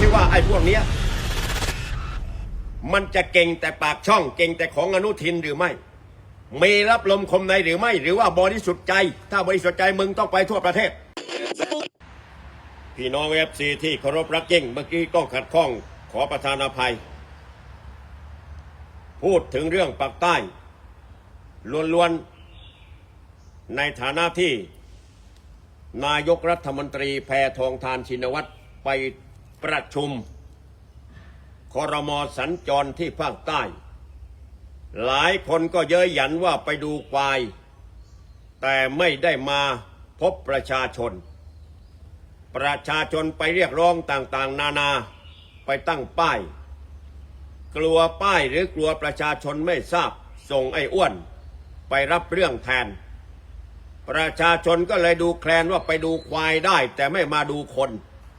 ซิว่าไอ้พวกเนี้ยมันจะเก่งแต่ปากช่อง เก่งแต่ของอนุทินหรือไม่มีรับลมคมในหรือไม่ หรือว่าบริสุทธิ์ใจ ถ้าบริสุทธิ์ใจมึงต้องไปทั่วประเทศ พี่น้องเอฟซีที่เคารพรักยิ่งเมื่อกี้ต้องขัดข้องขอประธานอภัย พูดถึงเรื่องปากใต้ล้วนๆ ในฐานะที่ นายกรัฐมนตรีแพทองทานชินวัตรไป ประชุมครมสัญจรที่ภาคใต้ หลายคนก็เย้ยหยันว่าไปดูควาย แต่ไม่ได้มาพบประชาชน ประชาชนไปเรียกร้องต่างๆ นานาไปตั้งป้าย กลัวป้ายหรือกลัวประชาชนไม่ทราบส่งไอ้อ้วน ไปรับเรื่องแทน ประชาชนก็เลยดูแคลนว่าไปดูควายได้ แต่ไม่มาดูคน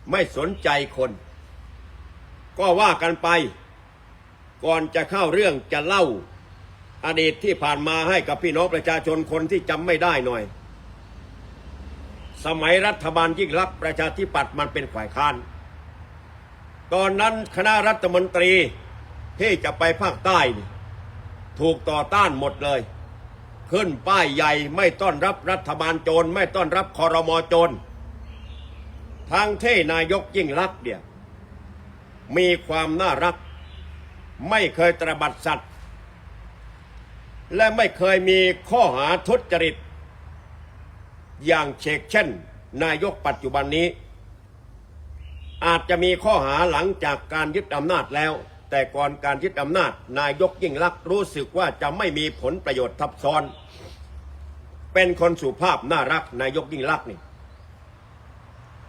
ไม่สนใจคน ก็ว่ากันไป ก่อนจะเข้าเรื่องจะเล่า อดีตที่ผ่านมาให้กับพี่น้องประชาชนคนที่จำไม่ได้หน่อย สมัยรัฐบาลยิ่งรักประชาธิปัตย์มันเป็นฝ่ายค้าน ตอนนั้นคณะรัฐมนตรีที่จะไปภาคใต้ ถูกต่อต้านหมดเลย ขึ้นป้ายใหญ่ไม่ต้อนรับรัฐบาลโจรไม่ต้อนรับคอรมอโจร ทางเท่นายกยิ่งรักษณ์เนี่ย มีความน่ารัก ไม่เคยตระบัดสัตว์ และไม่เคยมีข้อหาทุจริต อย่างเชกเช่น นายกปัจจุบันนี้ อาจจะมีข้อหาหลังจากการยึดอำนาจแล้ว แต่ก่อนการยึดอำนาจ นายกยิ่งลักษ์รู้สึกว่าจะไม่มีผลประโยชน์ทับซ้อน เป็นคนสุภาพน่ารักนายกยิ่งลักษณ์นี่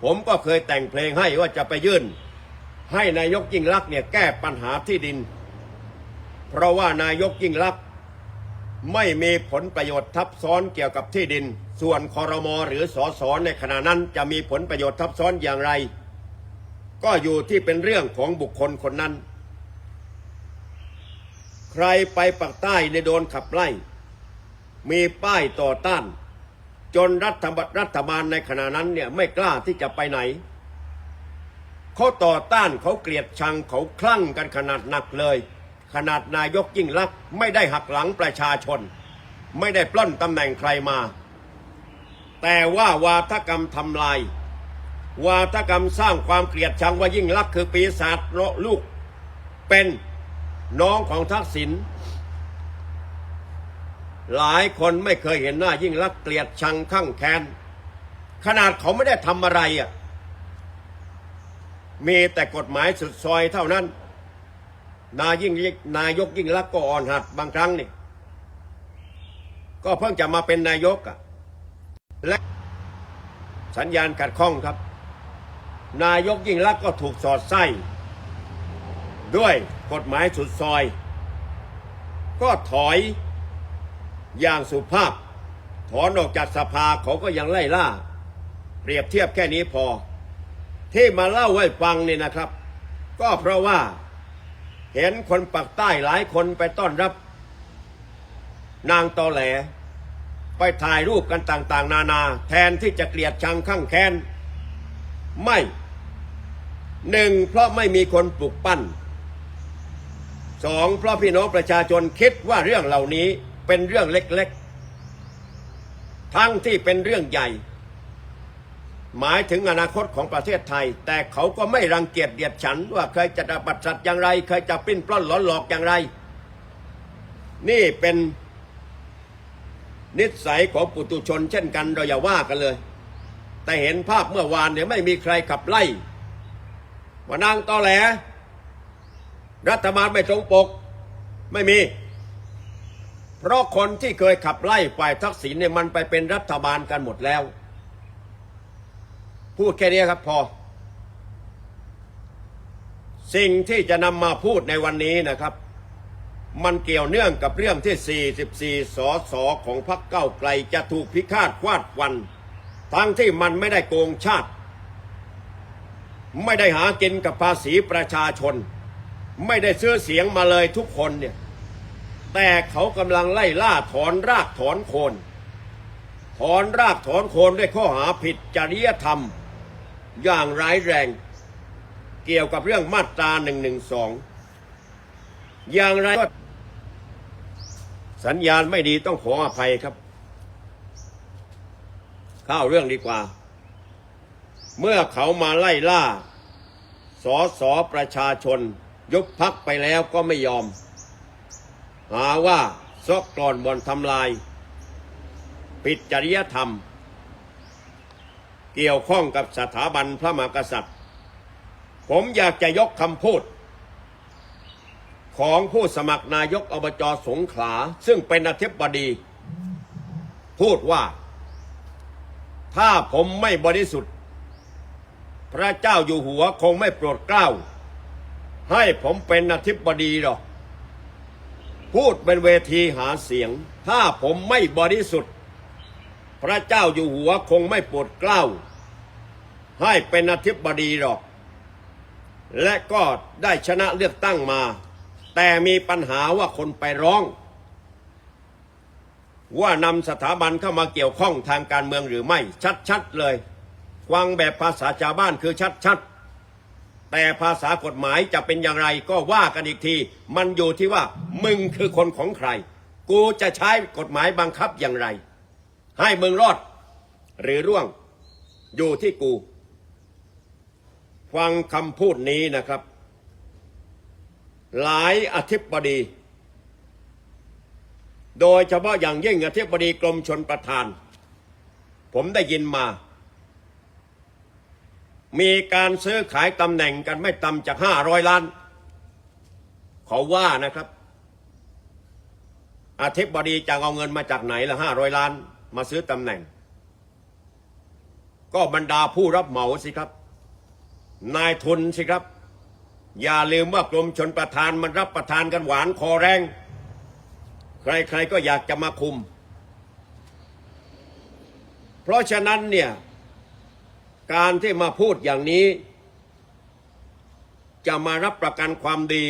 ผมก็เคยแต่งเพลงให้ว่าจะไปยื่น ให้นายกยิ่งลักษณ์เนี่ยแก้ปัญหาที่ดิน เพราะว่านายกยิ่งลักษณ์ไม่มีผลประโยชน์ทับซ้อนเกี่ยวกับที่ดิน ส่วนคอรมอหรือสอสอในขณะนั้นจะมีผลประโยชน์ทับซ้อนอย่างไร ก็อยู่ที่เป็นเรื่องของบุคคลคนนั้น ใครไปปักใต้ในโดนขับไล่ มีป้ายต่อต้าน จนรัฐบาลรัฐบาลในขณะนั้นเนี่ยไม่กล้าที่จะไปไหน เขาต่อต้านเขาเกลียดชังเขาคลั่งกันขนาดหนักเลย ขนาดนายกยิ่งลักษณ์ไม่ได้หักหลังประชาชน ไม่ได้ปล้นตำแหน่งใครมา แต่ว่าวาทกรรมทำลาย วาทกรรมสร้างความเกลียดชังว่ายิ่งลักษณ์คือปีศาจลูกเป็นน้องของทักษิณ หลายคนไม่เคยเห็นหน้ายิ่งลักเกลียดชังข้างแค้นขนาดเขาไม่ได้ทำอะไรอะมีแต่กฎหมายสุดซอยเท่านั้น นายยิ่งนายกยิ่งรักก็อ่อนหัดบางครั้งนี่ ก็เพิ่งจะมาเป็นนายกอะและสัญญาณขัดข้องครับ นายกยิ่งรักก็ถูกสอดไส้ ด้วยกฎหมายสุดซอย ก็ถอย อย่างสุภาพ ถอนออกจากสภาเขาก็ยังไล่ล่า เปรียบเทียบแค่นี้พอ ที่มาเล่าให้ฟังนี่นะครับ ก็เพราะว่าเห็นคนปักใต้หลายคนไปต้อนรับ นางตอแหล ไปถ่ายรูปกันต่างๆ นานา แทนที่จะเกลียดชังข้างแค้น ไม่หนึ่งเพราะไม่มีคนปลุกปั้นสองเพราะพี่น้องประชาชนคิดว่าเรื่องเหล่านี้ เป็นเรื่องเล็กๆ ทั้งที่เป็นเรื่องใหญ่ หมายถึงอนาคตของประเทศไทย แต่เขาก็ไม่รังเกียจเดียดฉันว่าเคยจะดับบัตรสัตว์อย่างไร เคยจะปิ้นปล้อนหลอนหลอกอย่างไร นี่เป็นนิสัยของปุตุชนเช่นกันเราอย่าว่ากันเลย แต่เห็นภาพเมื่อวานเนี่ยไม่มีใครขับไล่ว่านางตอแหล รัฐบาลไม่ตรงปก ไม่มี เพราะคนที่เคยขับไล่ฝ่ายทักษิณเนี่ยมันไปเป็นรัฐบาลกันหมดแล้ว พูดแค่นี้ครับพอ สิ่งที่จะนำมาพูดในวันนี้นะครับ มันเกี่ยวเนื่องกับเรื่องที่ 44 สสของพรรคเก้าไกลจะถูกพิฆาตควาดวัน ทั้งที่มันไม่ได้โกงชาติ ไม่ได้หากินกับภาษีประชาชน ไม่ได้ซื้อเสียงมาเลยทุกคนเนี่ย แต่เขากำลังไล่ล่าถอนรากถอนโคน ถอนรากถอนโคนด้วยข้อหาผิดจริยธรรม อย่างร้ายแรง เกี่ยวกับเรื่องมาตรา1นึอย่างไรก็สัญญาณไม่ดีต้องขออภัยครับ เข้าเรื่องดีกว่า เมื่อเขามาไล่ล่าสอสอประชาชน ยุบพักไปแล้วก็ไม่ยอม หาว่าซอกกรอนบอนทำลาย ผิดจริยธรรม เกี่ยวข้องกับสถาบันพระมหากษัตริย์ ผมอยากจะยกคำพูด ของผู้สมัครนายกอบจสงขลา ซึ่งเป็นอธิบดี พูดว่า ถ้าผมไม่บริสุทธิ์ พระเจ้าอยู่หัวคงไม่โปรดเกล้า ให้ผมเป็นอธิบดีหรอก พูดเป็นเวทีหาเสียง ถ้าผมไม่บริสุทธิ์ พระเจ้าอยู่หัวคงไม่โปรดเกล้า ให้เป็นอธิบดีหรอก และก็ได้ชนะเลือกตั้งมา แต่มีปัญหาว่าคนไปร้อง ว่านำสถาบันเข้ามาเกี่ยวข้องทางการเมืองหรือไม่ ชัดๆเลยฟังแบบภาษาชาวบ้านคือชัดๆ แต่ภาษากฎหมายจะเป็นอย่างไรก็ว่ากันอีกที มันอยู่ที่ว่า มึงคือคนของใคร กูจะใช้กฎหมายบังคับอย่างไร ให้มึงรอด หรือร่วง อยู่ที่กู ฟังคำพูดนี้นะครับ หลายอธิบดี โดยเฉพาะอย่างยิ่งอธิบดีกรมชนประทาน ผมได้ยินมา มีการซื้อขายตำแหน่งกันไม่ต่ำจากห้าร้อยล้าน เขาว่านะครับอธิบดีจะเอาเงินมาจากไหนละห้าร้อยล้าน มาซื้อตำแหน่ง ก็บรรดาผู้รับเหมาสิครับ นายทุนสิครับ อย่าลืมว่ากรมชนประทานมันรับประทานกันหวานคอแรง ใครๆก็อยากจะมาคุม เพราะฉะนั้นเนี่ย การที่มาพูดอย่างนี้ จะมารับประกันความดี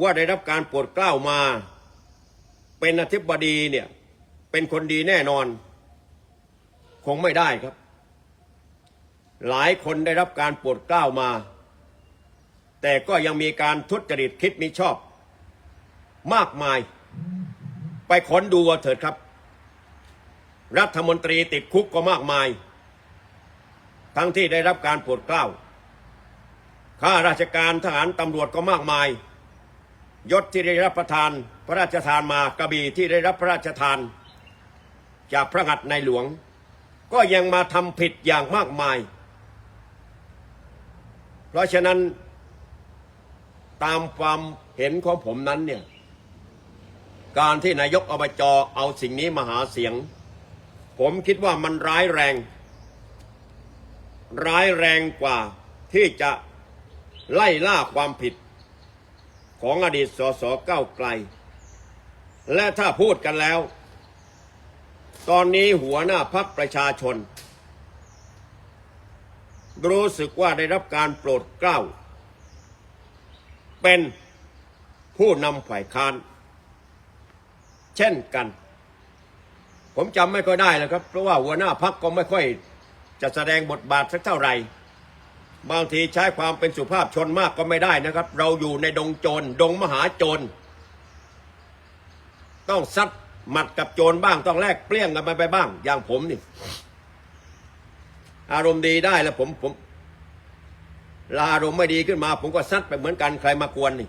ว่าได้รับการโปรดเกล้ามา เป็นอธิบดีเนี่ยเป็นคนดีแน่นอน คงไม่ได้ครับ หลายคนได้รับการโปรดเกล้ามา แต่ก็ยังมีการทุจริตคิดมิชอบ มากมาย ไปค้นดูเอาเถิดครับ รัฐมนตรีติดคุกก็มากมาย ทั้งที่ได้รับการโปรดเกล้า ข้าราชการทหารตำรวจก็มากมาย ยศที่ได้รับประทาน พระราชทานมากระบี่ที่ได้รับพระราชทาน จากพระหัตถ์ในหลวง ก็ยังมาทำผิดอย่างมากมาย เพราะฉะนั้นตามความเห็นของผมนั้นเนี่ย การที่นายกอบจเอาสิ่งนี้มาหาเสียง ผมคิดว่ามันร้ายแรง ร้ายแรงกว่าที่จะไล่ล่าความผิด ของอดีตสสเก้าวไกล และถ้าพูดกันแล้ว ตอนนี้หัวหน้าพักประชาชน รู้สึกว่าได้รับการโปรดเกล้า เป็นผู้นำฝ่ายค้าน เช่นกัน ผมจำไม่ค่อยได้แล้วครับ เพราะว่าหัวหน้าพักก็ไม่ค่อย จะแสดงบทบาทสักเท่าไหร่ บางทีใช้ความเป็นสุภาพชนมากก็ไม่ได้นะครับ เราอยู่ในดงโจรดงมหาโจร ต้องซัดหมัดกับโจรบ้างต้องแลกเปลี่ยงกันไปไปบ้าง อย่างผมนี่ อารมณ์ดีได้แล้วผมผมลาอารมณ์ไม่ดีขึ้นมา ผมก็ซัดไปเหมือนกันใครมากวนนี่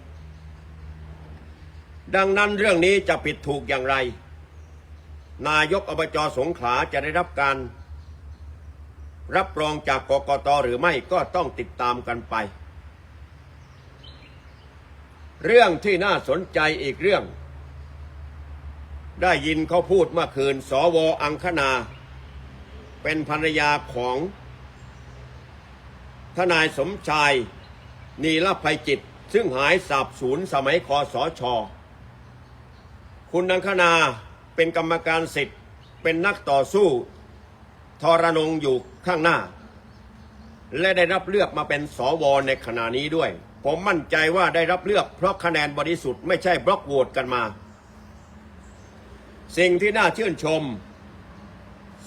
ดังนั้นเรื่องนี้จะผิดถูกอย่างไร นายกอบจสงขลาจะได้รับการ รับรองจากกกตหรือไม่ก็ต้องติดตามกันไป เรื่องที่น่าสนใจอีกเรื่อง ได้ยินเขาพูดเมื่อคืน สวอังคณา เป็นภรรยาของ ทนายสมชาย นีรภัยจิต ซึ่งหายสาบสูญสมัยคอสอชอคุณอังคณาเป็นกรรมการสิทธิ์ เป็นนักต่อสู้ ทรนงอยู่ข้างหน้า และได้รับเลือกมาเป็นสวในขณะนี้ด้วย ผมมั่นใจว่าได้รับเลือกเพราะคะแนนบริสุทธิ์ไม่ใช่บล็อกโหวตกันมา สิ่งที่น่าชื่นชม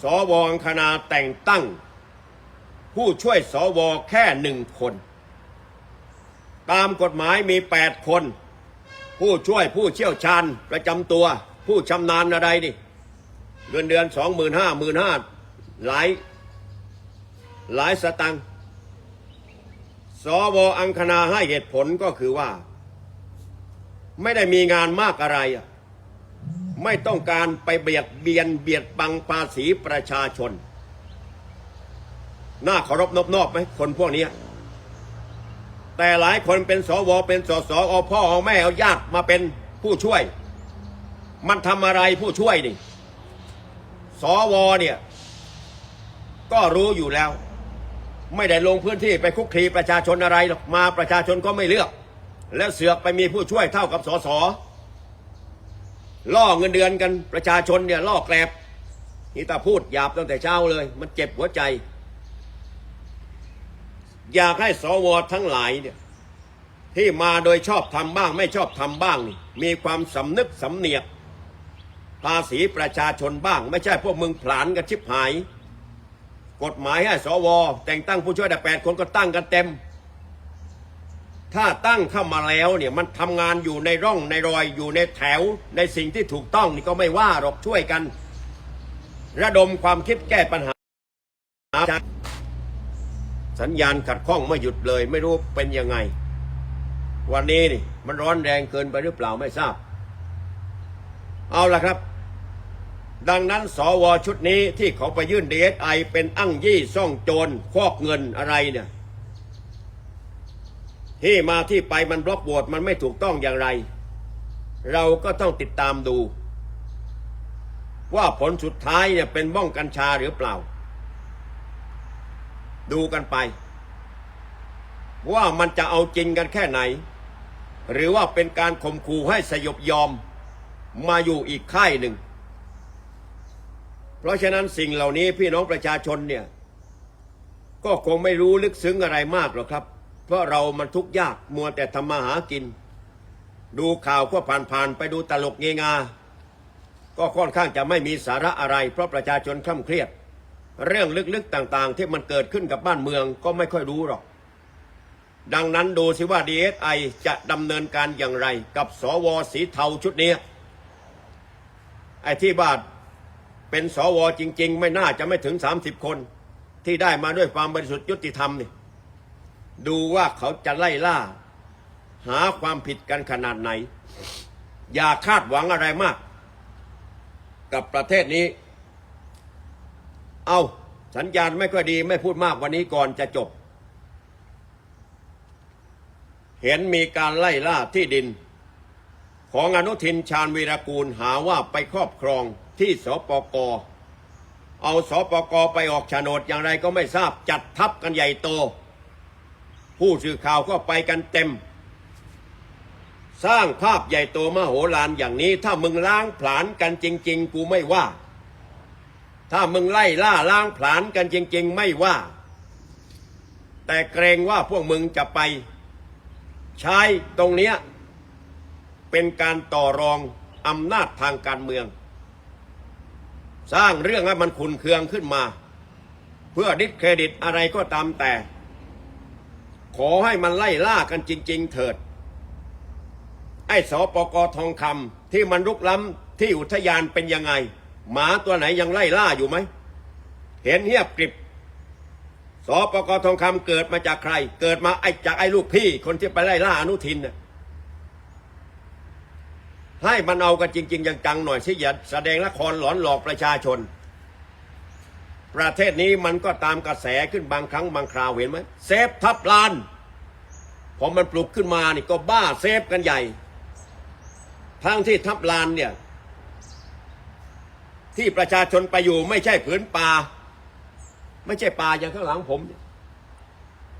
สวอคณาแต่งตั้ง ผู้ช่วยสวแค่หนึ่งคน ตามกฎหมายมีแปดคน ผู้ช่วยผู้เชี่ยวชาญประจำตัว ผู้ชำนาญอะไรนี่เงินเดือนสองหมื่นห้าหมื่นห้า หลาย หลายสตังสวอังคณาให้เหตุผลก็คือว่า ไม่ได้มีงานมากอะไร ไม่ต้องการไปเบียดเบียนเบียดบังภาษีประชาชน น่าเคารพนอบนอบไหมคนพวกนี้ แต่หลายคนเป็นสวเป็นสสเอาพ่อเอาแม่เอาญาติมาเป็นผู้ช่วย มันทำอะไรผู้ช่วยนี่สวเนี่ย ก็รู้อยู่แล้ว ไม่ได้ลงพื้นที่ไปคุกคีประชาชนอะไรหรอกมาประชาชนก็ไม่เลือก แล้วเสือกไปมีผู้ช่วยเท่ากับสสล่อเงินเดือนกันประชาชนเนี่ยล่อแกลบนี่ตาพูดหยาบตั้งแต่เช้าเลย มันเจ็บหัวใจ อยากให้สวทั้งหลายเนี่ยที่มาโดยชอบทำบ้าง ไม่ชอบทำบ้างนี่มีความสำนึกสำเนียกภาษีประชาชนบ้าง ไม่ใช่พวกมึงผลานกันชิบหาย กฎหมายให้สว แต่งตั้งผู้ช่วยได้แปดคนก็ตั้งกันเต็ม ถ้าตั้งเข้ามาแล้วเนี่ยมันทำงานอยู่ในร่องในรอยอยู่ในแถวในสิ่งที่ถูกต้องนี่ก็ไม่ว่าหรอกช่วยกัน ระดมความคิดแก้ปัญหา สัญญาณขัดข้องไม่หยุดเลย ไม่รู้เป็นยังไง วันนี้นี่มันร้อนแรงเกินไปหรือเปล่าไม่ทราบ เอาละครับ ดังนั้นสวชุดนี้ที่เขาไปยื่นดีเอสไอเป็นอั้งยี่ซ่องโจรคอกเงินอะไรเนี่ย ที่มาที่ไปมันบล็อกโหวตมันไม่ถูกต้องอย่างไร เราก็ต้องติดตามดู ว่าผลสุดท้ายเนี่ยเป็นบ้องกัญชาหรือเปล่า ดูกันไป ว่ามันจะเอาจริงกันแค่ไหน หรือว่าเป็นการข่มขู่ให้สยบยอมมาอยู่อีกค่ายหนึ่ง เพราะฉะนั้นสิ่งเหล่านี้พี่น้องประชาชนเนี่ย ก็คงไม่รู้ลึกซึ้งอะไรมากหรอกครับ เพราะเรามันทุกข์ยากมัวแต่ทำมาหากิน ดูข่าวก็ผ่านๆไปดูตลกเงงา ก็ค่อนข้างจะไม่มีสาระอะไร เพราะประชาชนคล่ำเครียด เรื่องลึกๆต่างๆ ที่มันเกิดขึ้นกับบ้านเมืองก็ไม่ค่อยรู้หรอกดังนั้นดูสิว่า DSI จะดำเนินการอย่างไร กับสวสีเทาชุดนี้ ไอ้ที่บ้าน เป็นสวจริง ๆ ไม่น่าจะไม่ถึง 30 คน ที่ได้มาด้วยความบริสุทธิ์ยุติธรรมนี่ดูว่าเขาจะไล่ล่า หาความผิดกันขนาดไหน อย่าคาดหวังอะไรมาก กับประเทศนี้ เอาสัญญาณไม่ค่อยดีไม่พูดมากวันนี้ก่อนจะจบ เห็นมีการไล่ล่าที่ดิน ของอนุทินชาญวีรกูลหาว่าไปครอบครอง ที่สปกเอาสปกไปออกโฉนดอย่างไรก็ไม่ทราบจัดทับกันใหญ่โต ผู้สื่อข่าวก็ไปกันเต็ม สร้างภาพใหญ่โตมโหฬารอย่างนี้ ถ้ามึงล้างผลาญกันจริง ๆ กูไม่ว่า ถ้ามึงไล่ล่าล้างผลาญกันจริง ๆ ไม่ว่า แต่เกรงว่าพวกมึงจะไป ใช้ตรงเนี้ยเป็นการต่อรองอำนาจทางการเมือง สร้างเรื่องให้มันขุนเคืองขึ้นมา เพื่อดิสเครดิตอะไรก็ตามแต่ ขอให้มันไล่ล่ากันจริง ๆ เถิด ไอ้สปกทองคำที่มันรุกล้ำที่อุทยานเป็นยังไง หมาตัวไหนยังไล่ล่าอยู่ไหม เห็นเฮียบกริบสปกทองคำเกิดมาจากใคร เกิดมาไอ้จากไอ้ลูกพี่ คนที่ไปไล่ล่าอนุทินน่ะ ให้มันเอากันจริง ๆ จังๆหน่อยสิอย่าแสดงละครหลอนหลอกประชาชน ประเทศนี้มันก็ตามกระแสขึ้นบางครั้งบางคราวเห็นไหมเซฟทับลานพอมันปลุกขึ้นมานี่ก็บ้าเซฟกันใหญ่ทั้งที่ทับลานเนี่ย ที่ประชาชนไปอยู่ไม่ใช่ผืนป่า ไม่ใช่ป่าอย่างข้างหลังผม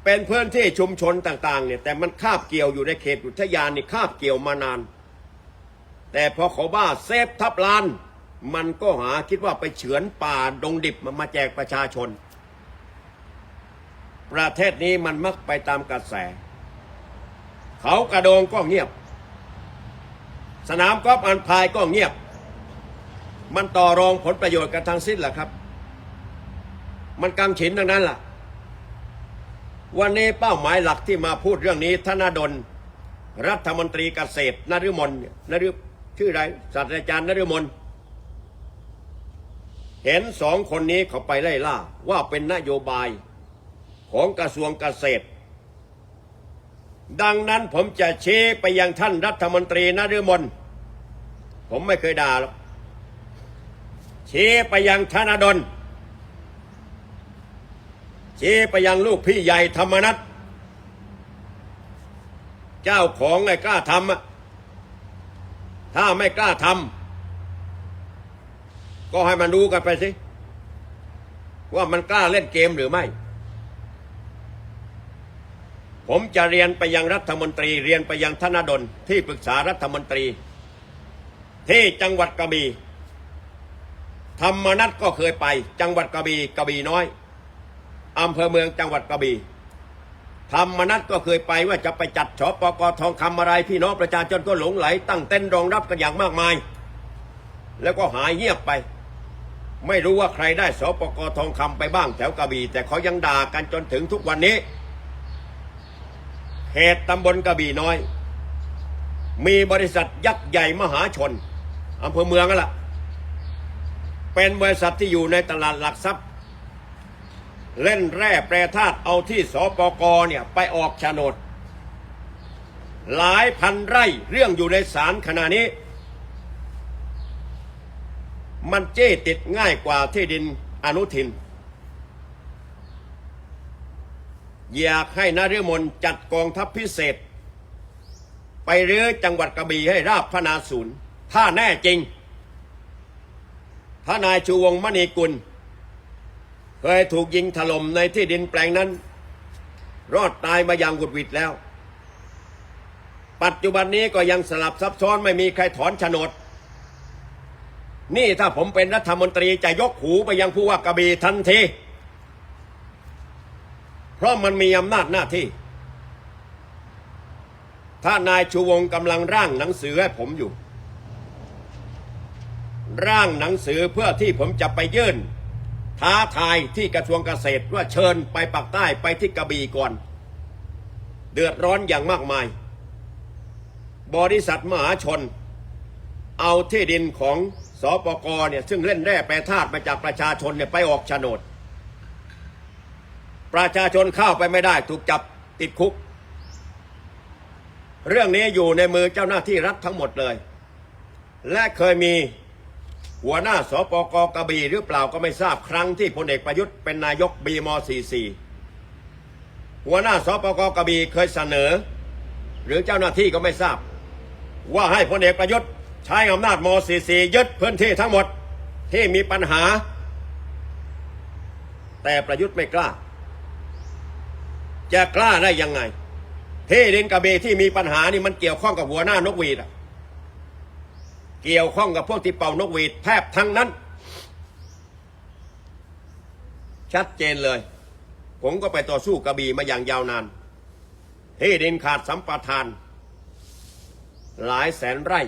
เป็นพื้นที่ชุมชนต่าง ๆ เนี่ย แต่มันคาบเกี่ยวอยู่ในเขตอุทยานนี่คาบเกี่ยวมานาน แต่พอเขาบ้าเซฟทับลาน มันก็หาคิดว่าไปเฉือนป่าดงดิบมามาแจกประชาชน ประเทศนี้มันมักไปตามกระแส เขากระโดงก็เงียบ สนามกอล์ฟอันพายก็เงียบ มันต่อรองผลประโยชน์กันทั้งสิ้นแหละครับ มันกังฉินดังนั้นล่ะ วันนี้เป้าหมายหลักที่มาพูดเรื่องนี้ธนาดลรัฐมนตรีเกษตรนฤมลนฤ ชื่ออะไรศาสตราจารย์นฤมลเห็นสองคนนี้เขาไปไล่ล่าว่าเป็นนโยบายของกระทรวงเกษตร ดังนั้นผมจะเชี้ไปยังท่านรัฐมนตรีนฤมลผมไม่เคยด่าหรอกเชี้ไปยังธนาดลเชี้ไปยังลูกพี่ใหญ่ธรรมนัฐเจ้าของไอ้กล้าทำอะ ถ้าไม่กล้าทำก็ให้มันดูกันไปสิ ว่ามันกล้าเล่นเกมหรือไม่ ผมจะเรียนไปยังรัฐมนตรี เรียนไปยังธนดลที่ปรึกษารัฐมนตรี ที่จังหวัดกระบี่ธรรมนัฐก็เคยไป จังหวัดกระบี่กระบี่น้อยอำเภอเมืองจังหวัดกระบี่ ธรรมนัฐก็เคยไปว่าจะไปจัดชปกทองคำอะไรพี่น้องประชาชนก็หลงไหล ตั้งเต้นรองรับกันอย่างมากมาย แล้วก็หายเงียบไป ไม่รู้ว่าใครได้สปกทองคำไปบ้างแถวกระบี่ แต่เขายังด่ากันจนถึงทุกวันนี้เขตตำบลกระบี่น้อย มีบริษัทยักษ์ใหญ่มหาชนอำเภอเมืองนั่นแหละเป็นบริษัทที่อยู่ในตลาดหลักทรัพย์ เล่นแร่แปรธาตุเอาที่สปกเนี่ยไปออกโฉนด หลายพันไร่เรื่องอยู่ในศาลขณะนี้ มันเจ้ติดง่ายกว่าที่ดินอนุทิน อยากให้นฤมลจัดกองทัพพิเศษ ไปเรื้อจังหวัดกระบี่ให้ราบพนาศูนย์ ถ้าแน่จริงพระนายชูวงมณีกุล เคยถูกยิงถล่มในที่ดินแปลงนั้น รอดตายมาอย่างหุดหวิดแล้ว ปัจจุบันนี้ก็ยังสลับซับซ้อนไม่มีใครถอนโฉนด นี่ถ้าผมเป็นรัฐมนตรีจะยกหูไปยังผู้ว่ากระบี่ทันที เพราะมันมีอำนาจหน้าที่ ถ้านายชูวงกำลังร่างหนังสือให้ผมอยู่ ร่างหนังสือเพื่อที่ผมจะไปยื่น ท้าทายที่กระทรวงเกษตรว่าเชิญไปปักใต้ไปที่กระบี่ก่อน เดือดร้อนอย่างมากมาย บริษัทมหาชน เอาที่ดินของสปกเนี่ยซึ่งเล่นแร่แปรธาตุมาจากประชาชนเนี่ยไปออกโฉนด ประชาชนเข้าไปไม่ได้ถูกจับติดคุก เรื่องนี้อยู่ในมือเจ้าหน้าที่รัฐทั้งหมดเลย และเคยมี หัวหน้าสปกกระบี่หรือเปล่าก็ไม่ทราบครั้งที่พลเอกประยุทธ์เป็นนายกบีม 44 หัวหน้าสปกกระบี่เคยเสนอ หรือเจ้าหน้าที่ก็ไม่ทราบ ว่าให้พลเอกประยุทธ์ใช้อำนาจม 44 ยึดพื้นที่ทั้งหมดที่มีปัญหา แต่ประยุทธ์ไม่กล้า จะกล้าได้ยังไง ที่ดินกระบี่ที่มีปัญหานี่มันเกี่ยวข้องกับหัวหน้านกหวีดอะ เกี่ยวข้องกับพวกที่เป่านกหวีดแทบทั้งนั้น ชัดเจนเลย ผมก็ไปต่อสู้กระบี่มาอย่างยาวนานที่ดินขาดสัมปทาน หลายแสนไร่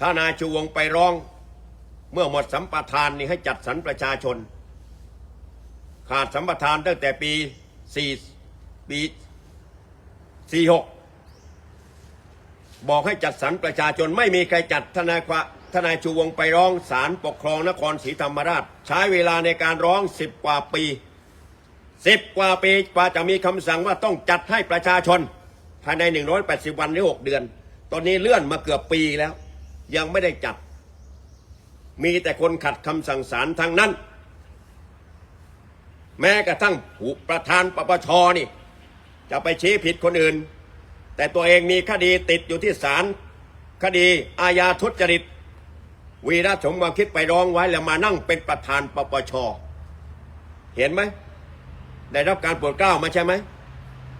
ถ้านายชูวงไปร้อง เมื่อหมดสัมปทานนี่ให้จัดสรรประชาชน ขาดสัมปทานตั้งแต่ปี4ปี46 บอกให้จัดสรรประชาชนไม่มีใครจัดทนายควาทนายชูวงไปร้องศาลปกครองนครศรีธรรมราช ใช้เวลาในการร้องสิบกว่าปีสิบกว่าปีกว่าจะมีคำสั่งว่าต้องจัดให้ประชาชน ภายใน 180 วันหรือ 6 เดือน ตอนนี้เลื่อนมาเกือบปีแล้ว ยังไม่ได้จัด มีแต่คนขัดคำสั่งศาลทางนั้น แม้กระทั่งผู้ประธานปปชนี่ จะไปชี้ผิดคนอื่น แต่ตัวเองมีคดีติดอยู่ที่ศาลคดีอาญาทุจริต วีระสมความคิดไปร้องไว้แล้วมานั่งเป็นประธานปปช เห็นไหม ได้รับการโปรดเกล้ามาใช่ไหม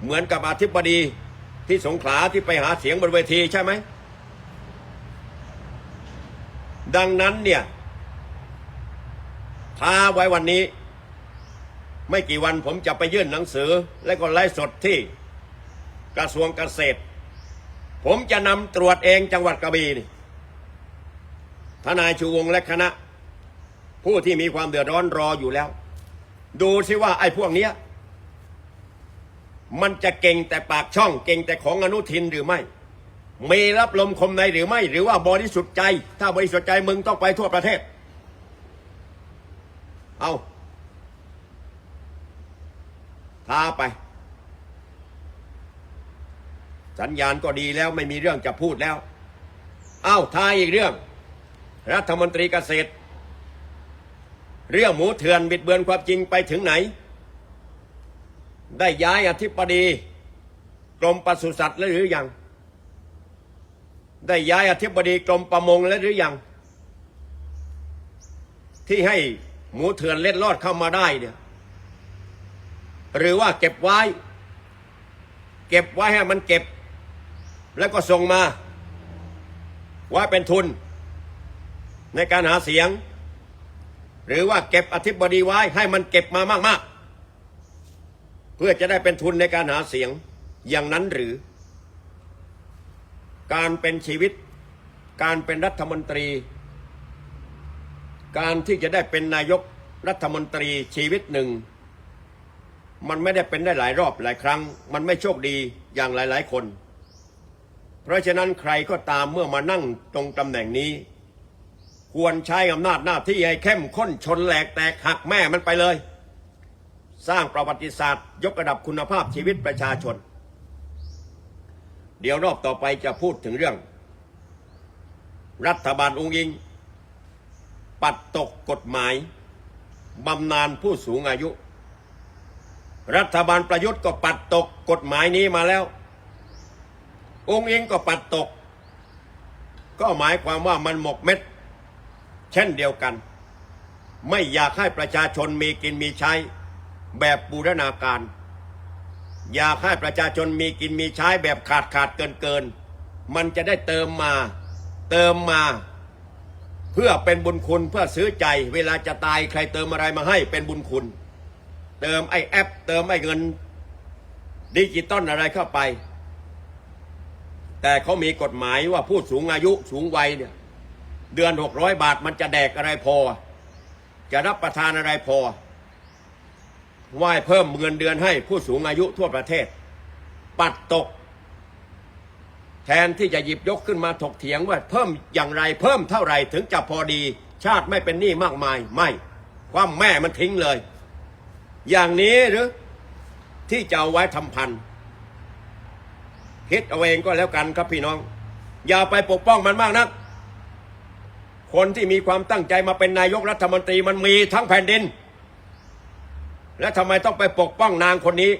เหมือนกับอธิบดีที่สงขลาที่ไปหาเสียงบนเวทีใช่ไหม ดังนั้นเนี่ยท้าไว้วันนี้ ไม่กี่วันผมจะไปยื่นหนังสือและก็ไล่สดที่ กระทรวงเกษตร ผมจะนำตรวจเองจังหวัดกระบี่นี่ทนายชูวงและคณะ ผู้ที่มีความเดือดร้อนรออยู่แล้ว ดูสิว่าไอ้พวกเนี้ย มันจะเก่งแต่ปากช่อง เก่งแต่ของอนุทินหรือไม่ มีรับลมคมในหรือไม่ หรือว่าบริสุทธิ์ใจ ถ้าบริสุทธิ์ใจมึงต้องไปทั่วประเทศ เอา ท้าไป สัญญาณก็ดีแล้วไม่มีเรื่องจะพูดแล้วเอ้าท้ายอีกเรื่อง รัฐมนตรีเกษตร เรื่องหมูเถื่อนบิดเบือนความจริงไปถึงไหน ได้ย้ายอธิบดีกรมปศุสัตว์แล้วหรือยัง ได้ย้ายอธิบดีกรมประมงแล้วหรือยัง ที่ให้หมูเถื่อนเล็ดลอดเข้ามาได้เนี่ย หรือว่าเก็บไว้ เก็บไว้ให้มันเก็บ แล้วก็ส่งมาไว้เป็นทุน ในการหาเสียง หรือว่าเก็บอธิบดีไว้ให้มันเก็บมามาก ๆ เพื่อจะได้เป็นทุนในการหาเสียงอย่างนั้นหรือ การเป็นชีวิต การเป็นรัฐมนตรี การที่จะได้เป็นนายกรัฐมนตรีชีวิตหนึ่ง มันไม่ได้เป็นได้หลายรอบหลายครั้ง มันไม่โชคดีอย่างหลาย ๆ คน ราะฉะนั้นใครก็ตามเมื่อมานั่งตรงตำแหน่งนี้ ควรใช้อำนาจหน้าที่ให้เข้มข้นชนแหลกแตกหักแม่มันไปเลย สร้างประวัติศาสตร์ ยกระดับคุณภาพชีวิตประชาชน เดี๋ยวรอบต่อไปจะพูดถึงเรื่อง รัฐบาลองค์อิง ปัดตกกฎหมายบำนาญผู้สูงอายุ รัฐบาลประยุทธ์ก็ปัดตกกฎหมายนี้มาแล้ว องค์เองก็ปัดตก ก็หมายความว่ามันหมกเม็ด เช่นเดียวกัน ไม่อยากให้ประชาชนมีกินมีใช้ แบบบูรณาการ อยากให้ประชาชนมีกินมีใช้แบบขาดขาดเกินเกิน มันจะได้เติมมา เติมมา เพื่อเป็นบุญคุณเพื่อซื้อใจ เวลาจะตายใครเติมอะไรมาให้เป็นบุญคุณ เติมไอ้แอป เติมไอ้เงินดิจิตอลอะไรเข้าไป แต่เขามีกฎหมายว่าผู้สูงอายุสูงวัยเนี่ยเดือนหกร้อยบาทมันจะแดกอะไรพอ จะรับประทานอะไรพอว่าให้เพิ่มเงินเดือนให้ผู้สูงอายุทั่วประเทศ ปัดตก แทนที่จะหยิบยกขึ้นมาถกเถียงว่าเพิ่มอย่างไรเพิ่มเท่าไหร่ถึงจะพอดี ชาติไม่เป็นหนี้มากมายไม่ ความแม่มันทิ้งเลย อย่างนี้หรือที่จะเอาไว้ทำพัน คิดเอาเองก็แล้วกันครับพี่น้อง อย่าไปปกป้องมันมากนัก คนที่มีความตั้งใจมาเป็นนายกรัฐมนตรีมันมีทั้งแผ่นดิน และทำไมต้องไปปกป้องนางคนนี้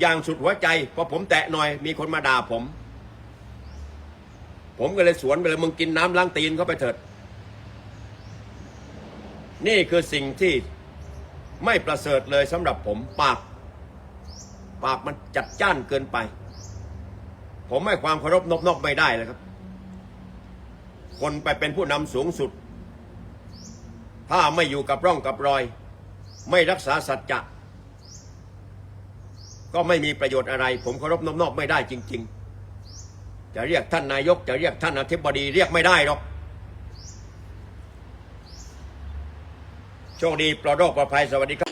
อย่างสุดหัวใจพอผมแตะหน่อย มีคนมาด่าผม ผมก็เลยสวนไปเลยมึงกินน้ำล้างตีนเข้าไปเถิด นี่คือสิ่งที่ไม่ประเสริฐเลยสำหรับผมปาก ปากมันจัดจ้านเกินไป ผมให้ความเคารพนบนอกไม่ได้เลยครับ คนไปเป็นผู้นำสูงสุด ถ้าไม่อยู่กับร่องกับรอย ไม่รักษาสัจจะก็ไม่มีประโยชน์อะไร ผมเคารพนบนอกไม่ได้จริง ๆ จะเรียกท่านนายก จะเรียกท่านอธิบดีเรียกไม่ได้หรอกโชคดีปลอดโรคปลอดภัยสวัสดีครับ